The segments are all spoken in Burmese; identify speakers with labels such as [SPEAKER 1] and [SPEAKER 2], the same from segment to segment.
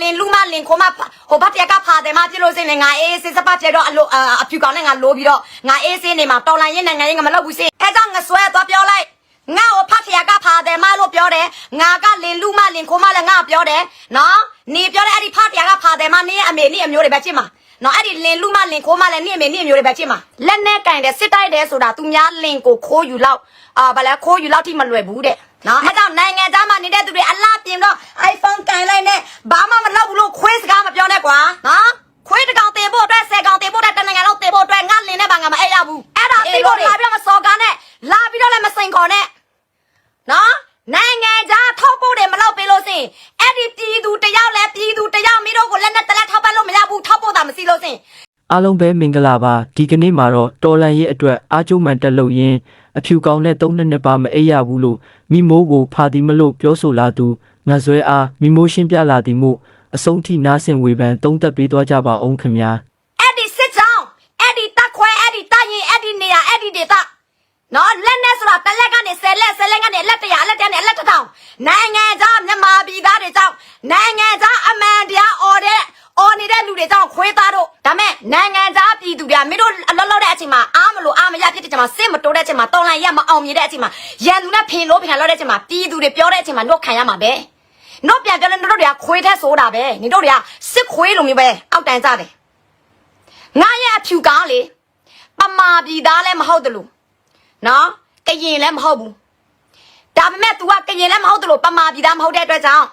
[SPEAKER 1] လင်လူမလင်ခိုမဟိုဘတ်တက်ကဖာတယ်မပြလို့စင်လေငါအေးစစ်စပတ်ကျတော့အလိုအဖြူကောင်နဲ့ငါလိုပြီးတော့ငါအေးစင်းနေမှာတော်လိုင်းရင်နိုင်ငံရင်ငါမလုပ်ဘူးစင်အဲကြောင့်ငါဆွဲသွားပြောလိုက်ငါ့ကိုဖတ်တက်ကဖာတယ်မလို့ပြောတယ်ငါကလင်လူမလင်ခိုမလည်းငါပြောတယ်နော်နေပြောတဲ့အဲ့ဒီဖတ်တက်ကဖာတယ်မနေအမေနေအမျိုးတွေပဲချစ်မှာနော်အဲ့ဒီလင်လူမလင်ခိုးမလည်းနေအမေနေအမျိုးတွေပဲချစ်မှာလက်နဲ့ကင်တယ်စစ်တိုက်တယ်ဆိုတာသူများလင်ကိုခိုးယူလောက်အာဗလဲခိုးယူလောက်ထိမလွယ်ဘူးတဲ့ နော်အဲကြောင့်နိုင်ငံသားမှာနေတဲ့သူတွေအလားပြင်တော့ iPhone ကင်လိုက်နဲ့ဘာမှမလုပ်ဘူးလို့ခွေးစကားမပြောနဲ့ကွာနော်ခွေးတစ်ကောင်တင်ဖို့အတွက်ဆယ်ကောင်တင်ဖို့အတွက်တနင်္ဂနွေလောက်တင်ဖို့အတွက်ငါလင်နဲ့ဘာငါမအိပ်ရဘူးအဲ့ဒါသိဖို့လာပြီးတော့မစော်ကားနဲ့လာပြီးတော့လည်းမစိန်ခေါ်နဲ့နော်နိုင်ငံသားထောက်ဖို့တယ်မလုပ်ပေးလို့စင်အဲ့ဒီပြည်သူတယောက်လဲပြည်သူတယောက်မိတို့ကိုလက်နဲ့တလက်ထောက်ပတ်လို့မရဘူးထောက်ဖို့တာမရှိလို့စင်
[SPEAKER 2] အားလုံးပဲမင်္ဂလာပါဒီကနေ့မှာတော့တော်လန်ရဲ့အတွက်အားကျုံမှန်တက်လို့ရင် အဖြူကောင်နဲ့သုံးနှစ်နှစ်ပါမအိပ်ရဘူးလို့မိမိုးကိုဖာဒီမလို့ပြောဆိုလာသူငါဇွဲအားမိမိုးရှင်းပြလာသည်မို့အဆုံးထိနားဆင်ဝေဖန်သုံးသက်ပေးသွားကြပါအောင်ခင်ဗျာ
[SPEAKER 1] အဲ့ဒီစစ်ကြောင်းအဲ့ဒီတက်ခွဲအဲ့ဒီတက်ရင်အဲ့ဒီနေရာအဲ့ဒီဒေသနော်လက်နဲ့ဆိုတာတလက်ကနေဆယ်လက်ဆယ်လက်ကနေလက်တရာလက်တရာနဲ့လက်တစ်ထောင်နိုင်ငံသားမြန်မာပြည်သားတွေကြောင့်နိုင်ငံသားအမှန်တရားអော်တဲ့ អော်နေတဲ့လူတွေကြောင့်ခွေးသားတို့ဒါမဲ့နိုင်ငံသားပြည်သူတွေကမင်းတို့အလောလောတဲ့အချိန်မှာအားမလို့အားမရဖြစ်တဲ့အချိန်မှာစစ်မတိုးတဲ့အချိန်မှာတော်လိုင်းရမအောင်မြင်တဲ့အချိန်မှာရန်သူနဲ့ဖင်လို့ဖင်လောက်တဲ့အချိန်မှာပြည်သူတွေပြောတဲ့အချိန်မှာတို့ခံရမှာပဲတို့ပြန်ပြောလဲတို့တွေကခွေးတဲ့ဆိုတာပဲနေတို့တွေကစစ်ခွေးလိုမျိုးပဲအောက်တန်းကြတယ်ငါရဲ့အဖြူကားလေပမာပြည်သားလည်းမဟုတ်တယ်လို့နော်ကရင်လည်းမဟုတ်ဘူးဒါပေမဲ့ तू ကကရင်လည်းမဟုတ်တယ်လို့ပမာပြည်သားမဟုတ်တဲ့အတွက်ကြောင့်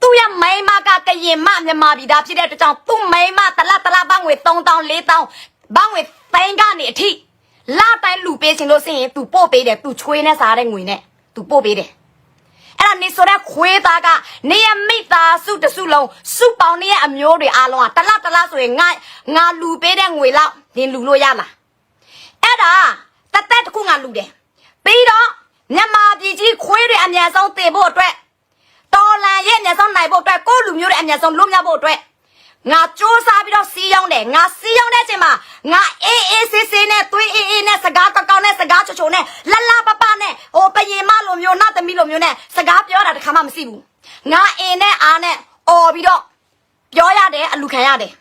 [SPEAKER 1] သူ့ရဲ့မိန်းမကကရင်မမြန်မာပြည်သားဖြစ်တဲ့အတွက်ကြောင့်သူ့မိန်းမတလတလဘငွေ3000 4000ဘငွေသိန်းကနေအထိလာတိုင်းလူပေးချင်လို့စရင် तू ပို့ပေးတယ် तू ချွေးနဲ့စားတဲ့ငွေနဲ့ तू ပို့ပေးတယ် အဲ့ဒါနေဆိုတဲ့ခွေးသားကနေရမိသားစုတစုလုံးစုပေါင်းနေရဲ့အမျိုးတွေအားလုံးကတလတလဆိုရင်ငါငါလူပေးတဲ့ငွေလောက်နင်လူလို့ရလားအဲ့ဒါတသက်တစ်ခုငါလူတယ်ပြီးတော့မြန်မာပြည်ကြီးခွေးတွေအများဆုံးတင်ဖို့အတွက် တော်လန်ရဲ့အများဆုံးနိုင်ဖို့အတွက်ကိုယ့်လူမျိုးတွေအများဆုံးလွတ်မြောက်ဖို့အတွက်ငါစ조사ပြီးတော့စီးရောက်တယ်ငါစီးရောက်တဲ့အချိန်မှာငါအေးအေးဆေးဆေးနဲ့သွေးအေးအေးနဲ့စကားကောက်ကောက်နဲ့စကားချိုချိုနဲ့လလပပနဲ့ဟိုပရင်မလိုမျိုးနောက်သမီးလိုမျိုးနဲ့စကားပြောတာတစ်ခါမှမရှိဘူးငါအင်းနဲ့အားနဲ့អော်ပြီးတော့ပြောရတယ်အလူခံရတယ်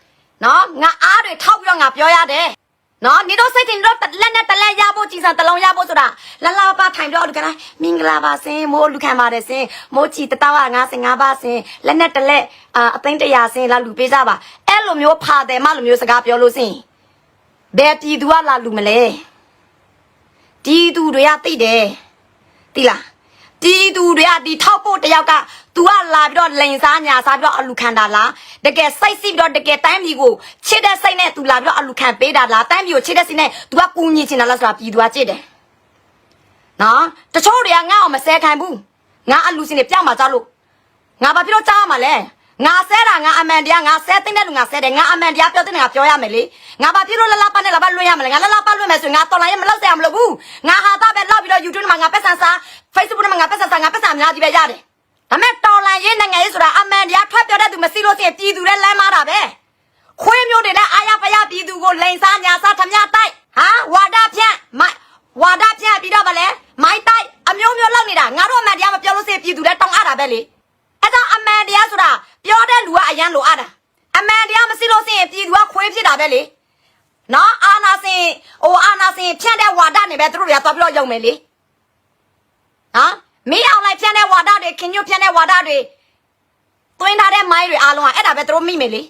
[SPEAKER 1] နော်ငါအားတွေထောက်ပြီးတော့ငါပြောရတယ် နော်နေတော့စိတ်တင်တော့လက်နဲ့တလက်ရဖို့ကြည်စံတလုံးရဖို့ဆိုတာလလပပထိုင်ပြောလူကလားမင်္ဂလာပါစင်မိုးလူခံပါတယ်စင်မိုးချီတတောက်55ပါစင်လက်နဲ့တလက်အာအသိန်း100စင်လာလူပေးစားပါအဲ့လိုမျိုးဖာတယ်မလိုမျိုးစကားပြောလို့စင်ဘယ်ပြည်သူကလာလူမလဲပြည်သူတွေကသိတယ်သိလား ပြည်သူတွေကဒီထောက်ဖို့တယောက်က तू ကလာပြီးတော့လိန်စားညာစားပြီးတော့အလူခံတာလားတကယ်စိတ်စီးပြီးတော့တကယ်တိုင်းပြည်ကိုချစ်တဲ့စိတ်နဲ့ तू လာပြီးတော့အလူခံပေးတာလားတိုင်းပြည်ကိုချစ်တဲ့စိတ်နဲ့ तू ကကူညီချင်တာလားဆိုတာပြည်သူကကြည့်တယ်နော်တချို့တွေကငါ့အောင်မဆဲခံဘူးငါအလူစင်တွေပြောင်းมาကြလို့ငါဘာဖြစ်လို့ကြားရမှာလဲ ငါဆဲတာငါအမှန်တရားငါဆဲသိတဲ့လူငါဆဲတယ်ငါအမှန်တရားပြောတဲ့ငါပြောရမယ်လေငါဘာဖြစ်လို့လလပတ်နဲ့လပတ်လွှင့်ရမလဲငါလလပတ်လွှင့်မယ်ဆိုရင်ငါတော်လိုင်းရမလောက်ဆဲရမလို့ဘူးငါဟာတာပဲလောက်ပြီးတော့ YouTube မှာငါပတ်စံစား Facebook မှာငါပတ်စံစားငါပတ်စံအများကြီးပဲရတယ်ဒါမဲ့တော်လိုင်းရေးနိုင်ငံရေးဆိုတာအမှန်တရားထွက်ပြောတဲ့သူမရှိလို့ရှိရင်ပြည်သူလည်းလမ်းမာတာပဲခွေးမျိုးတွေနဲ့အာရပရပြည်သူကိုလိန်စားညာစားထမတိုက်ဟာဝါဒဖြန့်မိုက်ဝါဒဖြန့်ပြီးတော့ဗလဲမိုက်တိုက်အမျိုးမျိုးလောက်နေတာငါတို့အမှန်တရားမပြောလို့ရှိရင်ပြည်သူလည်းတောင်းအပ်တာပဲလေ အဲ့တော့အမှန်တရားဆိုတာပြောတဲ့လူကအရန်လိုအပ်တာအမှန်တရားမရှိလို့ရှိရင်ပြည်သူကခွေးဖြစ်တာပဲလေနော်အာနာစင်ဟိုအာနာစင်ဖြန့်တဲ့ဝါဒနေပဲသူတို့တွေကသွားပြီးတော့ယုံမယ်လေနော်မီးအောင်လိုက်ဖြန့်တဲ့ဝါဒတွေခင်ညွတ်ဖြန့်တဲ့ဝါဒတွေတွင်းထားတဲ့မိုင်းတွေအားလုံးကအဲ့ဒါပဲသူတို့မိမယ်လေ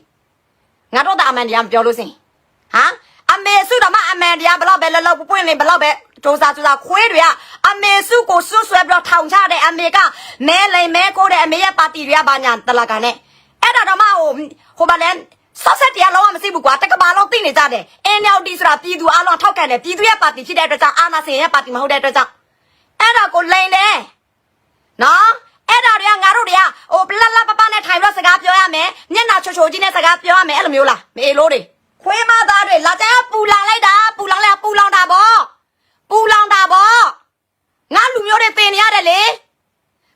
[SPEAKER 1] ငါတို့ကအမှန်တရားမပြောလို့စင်ဟာအမေစုတော့မှအမှန်တရားဘလောက်ပဲလောလောပွပွင့်နေဘလောက်ပဲ စူးစားစူးစားခွေးတွေကအမေစုကိုဆွဆွဲပြီးတော့ထောင်ချတဲ့အမေကမဲလိမ်မဲကိုတဲ့အမေရဲ့ပါတီတွေကဘာညာတလာကန်နဲ့အဲ့ဒါတော့မှဟိုဟိုဘာလဲဆော့ဆက်တရားလုံးဝမရှိဘူးကွာတကဘာလုံးသိနေကြတယ် NLD ဆိုတာပြည်သူအားလုံးထောက်ခံတယ်ပြည်သူရဲ့ပါတီဖြစ်တဲ့အတွက်ကြောင့်အာနာစင်ရဲ့ပါတီမဟုတ်တဲ့အတွက်ကြောင့်အဲ့ဒါကိုလိမ်တယ်နော်အဲ့ဒါတွေကငါတို့တွေကဟိုပလလပပနဲ့ထိုင်ပြီးတော့စကားပြောရမယ်မျက်နှာချိုချိုကြီးနဲ့စကားပြောရမယ်အဲ့လိုမျိုးလားမေလို့တွေခွေးမသားတွေလာကြပူလာလိုက်တာပူလောင်လိုက်ပူလောင်တာဗော ပူလောင်တာဗောငါလူမျိုးတွေပင်နေရတယ်လေ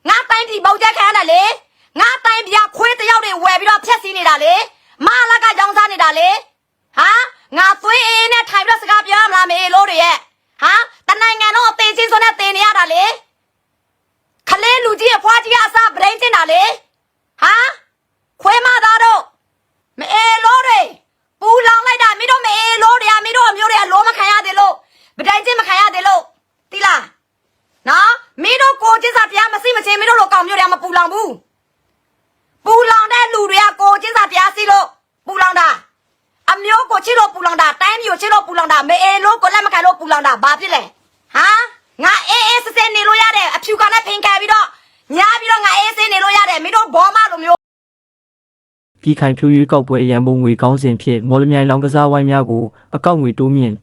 [SPEAKER 1] ငါတိုင်းပြည်ပေါက်ချက်ခံရတယ်လေငါတိုင်းပြည်ကခွေးတယောက်တွေဝယ်ပြီးတော့ဖျက်ဆီးနေတာလေမလာကကြောင်စားနေတာလေ ကိုကျင်းစာတရားမစိမချင်းမင်းတို့လိုကောင်မျိုးတွေကမပူလောင်ဘူးပူလောင်တဲ့လူတွေကကိုကျင်းစာတရားစီလို့ပူလောင်တာအမျိုးကိုချစ်လို့ပူလောင်တာတိုင်းမျိုးချစ်လို့ပူလောင်တာမေအေလို့ကိုလက်မခံလို့ပူလောင်တာဘာဖြစ်လဲဟာငါအေးအေးစစ်စစ်နေလို့ရတယ်အဖြူကနဲ့ဖင်ခံပြီးတော့ညာပြီးတော့ငါအေးစစ်နေလို့ရတယ်မင်းတို့ဘောမလိုမျိုး
[SPEAKER 2] ပြည်ခိုင်ဖြူရွေးကောက်ပွဲအရန်ပုံငွေကောင်းစဉ်ဖြင့်မော်လမြိုင်လောင်ကစားဝိုင်းများကိုအကောက်ငွေတိုးမြင့်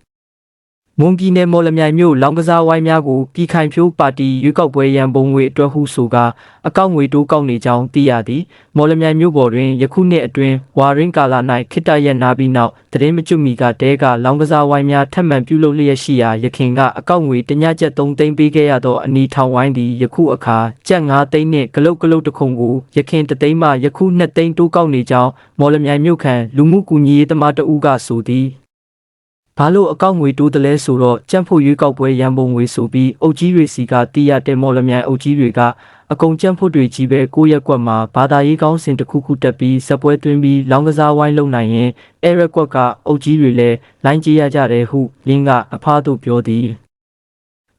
[SPEAKER 2] မွန်ပြည်နယ်မော်လမြိုင်မြို့လောင်ကစားဝိုင်းများကိုပြည်ခိုင်ဖြိုးပါတီရွေးကောက်ပွဲရန်ပုံငွေအတွက်ဟုဆိုကာအကောက်ငွေတိုးကောက်နေကြောင်းသိရသည်မော်လမြိုင်မြို့ပေါ်တွင်ယခုနှစ်အတွင်းဝါရင်းကာလ၌ခိတ္တရက်နာပြီးနောက်သတင်းမကျွတ်မီကတဲကလောင်ကစားဝိုင်းများထပ်မံပြုလုပ်လျက်ရှိရာရခင်ကအကောက်ငွေတညကျပ်3သိန်းပေးခဲ့ရသောအနီထောင်ဝိုင်းသည်ယခုအခါကျပ်9သိန်းနှင့်ဂလုတ်ဂလုတ်တစ်ခုကိုရခင်တသိန်းမှယခု2သိန်းတိုးကောက်နေကြောင်းမော်လမြိုင်မြို့ခံလူမှုကူညီရေးသမားတဦးကဆိုသည် ဘာလို့အကောက်ငွေတိုးတယ်လဲဆိုတော့ကြံ့ဖို့ရွေးကောက်ပွဲရန်ပုံငွေဆိုပြီးအုပ်ကြီးတွေစီကတီးရတဲ့မော်လမြိုင်အုပ်ကြီးတွေကအကုန်ကြံ့ဖို့တွေကြီးပဲကိုယ့်ရက်ကွက်မှာဘာသာရေးကောင်းစဉ်တစ်ခုခုတက်ပြီးဇက်ပွဲတွင်းပြီးလောင်းကစားဝိုင်းလုံနိုင်ရင်အဲရက်ကွက်ကအုပ်ကြီးတွေလည်းလိုင်းကြည့်ရကြတယ်ဟုလင်းကအဖားတို့ပြောသည်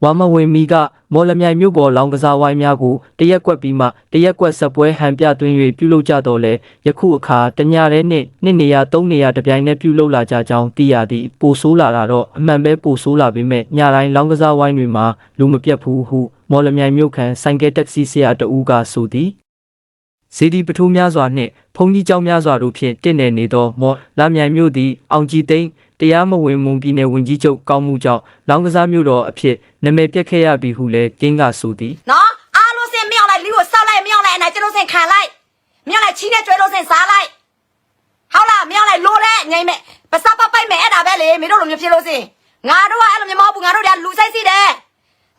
[SPEAKER 2] ဝါမဝင်မီကမော်လမြိုင်မြို့ပေါ်လောင်ကစားဝိုင်းများကိုတရက်ကွက်ပြီးမှတရက်ကွက်ဆက်ပွဲဟန်ပြသွင်း၍ပြုလုပ်ကြတော့လဲယခုအခါတညရဲနှင့်နှစ်နေရာသုံးနေရာတပြိုင်တည်းပြုလုပ်လာကြကြောင်းသိရသည့်ပိုဆိုးလာတာတော့အမှန်ပဲပိုဆိုးလာပေမဲ့ညတိုင်းလောင်ကစားဝိုင်းတွေမှာလူမပြတ်ဘူးဟုမော်လမြိုင်မြို့ခံဆိုင်ကယ်တက္ကစီဆရာတဦးကဆိုသည်ဇေဒီပထိုးများစွာနှင့်ဖုန်ကြီးကျောင်းများစွာတို့ဖြင့်တင့်နေနေသောမော်လာမြိုင်မြို့သည်အောင်ကြည်သိန်း တရားမဝင်မွန်ပြည်နယ်ဝင်ကြီးချုပ်ကောင်းမှုကြောင့်လောင်းကစားမြို့တော်အဖြစ်နာမည်ပြက်ခဲ့ရပြီဟုလည်းကင်းကဆိုသည်
[SPEAKER 1] နော်အားလို့စင်မြောက်လိုက်လီကိုစောက်လိုက်မြောက်လိုက်အနိုင်ကျလို့စင်ခံလိုက်မြောက်လိုက်ချီးနဲ့ကျွဲလို့စင်စားလိုက်ဟုတ်လားမြောက်လိုက်လိုလဲငိမ့်မဲ့ပစပ်ပပိုက်မဲ့အဲ့ဒါပဲလေမင်းတို့လိုမျိုးဖြစ်လို့စင်ငါတို့ကအဲ့လိုမျိုးမဟုတ်ဘူးငါတို့ကလူဆိုင်စီတယ်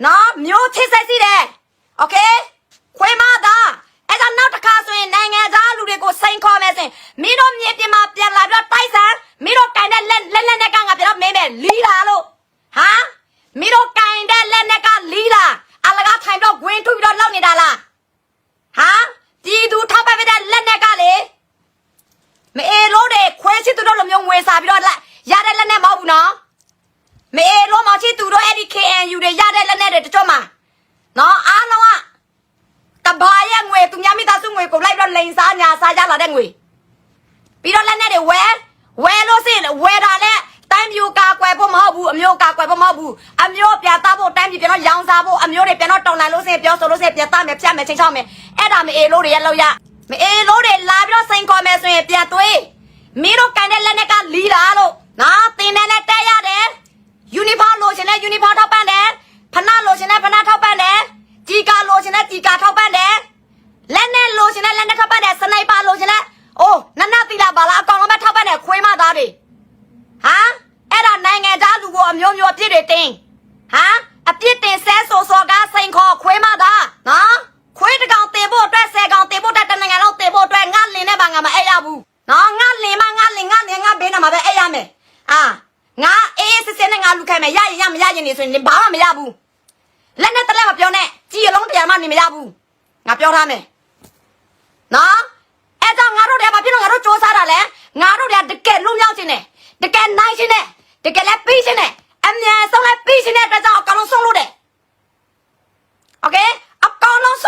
[SPEAKER 1] နော်မျိုးချစ်ဆိုင်စီတယ်โอเคခွေးမသား ရတဲ့လက်နဲ့မဟုတ်ဘူးနော်မအေလို့မောင်ချစ်သူတို့အဲ့ဒီ KNU တွေရတဲ့လက်နဲ့တွေတချို့မှာနော်အားလုံးကတဘာရဲ့ငွေသူများမိသားစုငွေကိုလိုက်တော့လိန်စားညာစားကြလာတဲ့ငွေပြီးတော့လက်နဲ့တွေဝဲဝဲလို့စိဝဲတာနဲ့တိုင်းမျိုးကာကွယ်ဖို့မဟုတ်ဘူးအမျိုးကာကွယ်ဖို့မဟုတ်ဘူးအမျိုးပြသဖို့တိုင်းပြည်ပြန်တော့ရောင်စားဖို့အမျိုးတွေပြန်တော့တော်လှန်လို့စိပြောဆိုလို့စိပြသမယ်ဖြတ်မယ်ချင်းချောက်မယ်အဲ့ဒါမအေလို့တွေရဲ့လောက်ရမအေလို့တွေလာပြီးတော့စိန်ခေါ်မယ်ဆိုရင်ပြန်သွေးမင်းတို့ကန်တဲ့လက်နဲ့ကလီလာလို့ နော်တင်တဲ့နဲ့တက်ရတယ်ယူနီဖောင်းလိုချင်တဲ့ယူနီဖောင်းထောက်ပံ့တယ်ဖနာလိုချင်တဲ့ဖနာထောက်ပံ့တယ်ကြီးကာလိုချင်တဲ့ကြီးကာထောက်ပံ့တယ်လက်နဲ့လိုချင်တဲ့လက်နဲ့ထောက်ပံ့တဲ့စနိုက်ပါလိုချင်တဲ့အိုးနနတီလာပါလားအကောင်လုံးပဲထောက်ပံ့တဲ့ခွေးမသားတွေဟာအဲ့ဒါနိုင်ငံသားလူကိုအမျိုးမျိုးအပြစ်တွေတင်ဟာအပြစ်တင်ဆဲဆိုစောကားစိန်ခေါ်ခွေးမသားနော်ခွေးတစ်ကောင်တင်ဖို့အတွက်ဆယ်ကောင်တင်ဖို့အတွက်တစ်နိုင်ငံလုံးတင်ဖို့အတွက်ငါလင်နဲ့ပါငါမအဲ့ရဘူးနော်ငါလင်မငါလင်ငါလင်ငါဘေးနာမှာပဲအဲ့ရမယ်အာငါအေးအေးစစ်စစ်နဲ့ငါလူ ခိုင်းမယ်ရရင်ရမရရင်နေဆိုရင်ဘာမှမရဘူးလက်နဲ့တလက်မပြောနဲ့ကြည်ရလုံးတရားမှနေမရဘူးငါပြောထားမယ် နော်အဲ့တော့ငါတို့တွေကဘာဖြစ်လို့ငါတို့စူးစမ်းတာလဲငါတို့တွေကတကယ်လုံမြောက်ခြင်းနဲ့တကယ်နိုင်ခြင်းနဲ့တကယ်လည်းပြီးခြင်းနဲ့အမြန်ဆုံးလည်းပြီးခြင်းနဲ့အတွက်ကြောင့်အကောင်လုံးဆုံးလို့တယ်โอเคအကောင်လုံး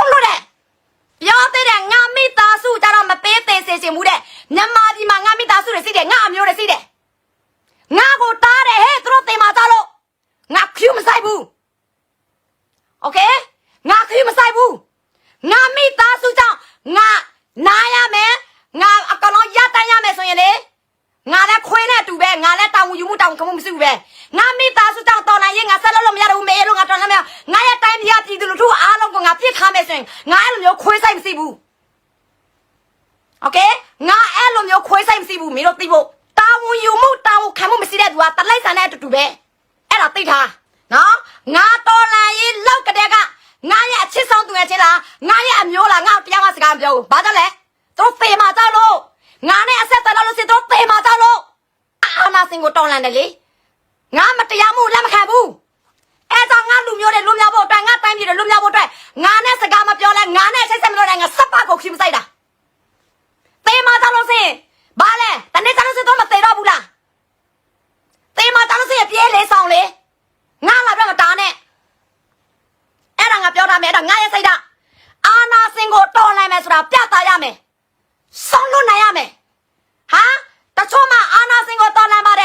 [SPEAKER 1] ငါလည်းခွေးနဲ့အတူပဲငါလည်းတောင်ဝင်ယူမှုတောင်ဝင်ခမှုမရှိဘူးပဲငါမိသားစုကြောင့်တော်နိုင်ရင်ငါဆက်လို့လို့မရတော့ဘူးမေလို့ငါတော်လည်းမရငါရဲ့တိုင်းပြည်ပြည်သူလူထုအားလုံးကိုငါပြစ်ထားမယ်ဆိုရင်ငါအဲ့လိုမျိုးခွေးဆိုင်မရှိဘူးโอเคငါအဲ့လိုမျိုးခွေးဆိုင်မရှိဘူးမင်းတို့သိဖို့တောင်ဝင်ယူမှုတောင်ဝင်ခံမှုမရှိတဲ့သူကတလိုက်ဆန်တဲ့အတူတူပဲအဲ့ဒါသိထားနော်ငါတော်လာရင်လောက်ကတဲ့က ငါရဲ့အချစ်ဆုံးသူငယ်ချင်းလားငါရဲ့အမျိုးလားငါ့ကိုတရားမစကားမပြောဘူးဘာကြောင့်လဲသူတို့သေမှာကြောက်လို့ ငါနဲ့အဆက်တော်လို့စစ်သူတို့သေမှာကြောက်လို့အာနာစင်ကိုတောင်းလန်တယ်လေငါမတရားမှုလက်မခံဘူးအဲ့တော့ငါလူမျိုးတွေလွတ်မြောက်ဖို့အတွက်ငါတိုင်းပြည်တွေလွတ်မြောက်ဖို့အတွက်ငါနဲ့စကားမပြောလဲငါနဲ့အဆက်ဆက်မလို့လည်းငါစပ်ပါကိုခိမဆိုင်တာသေမှာကြောက်လို့စင်ဘာလဲတနေ့ကြောက်လို့စစ်တော့မသေတော့ဘူးလားသေမှာကြောက်လို့စင်ပြေးလေဆောင်လေငါလာပြမတားနဲ့အဲ့ဒါငါပြောထားမယ်အဲ့ဒါငါရဲ့စိတ်ဓာတ်အာနာစင်ကိုတော်လိုက်မယ်ဆိုတာပြသရမယ် ဆုံးလို့နိုင်ရမယ်ဟာတချို့မှအာနာစင်ကိုတော်လိုက်ပါတယ်နိုင်ငံရေးလောက်ပါတယ်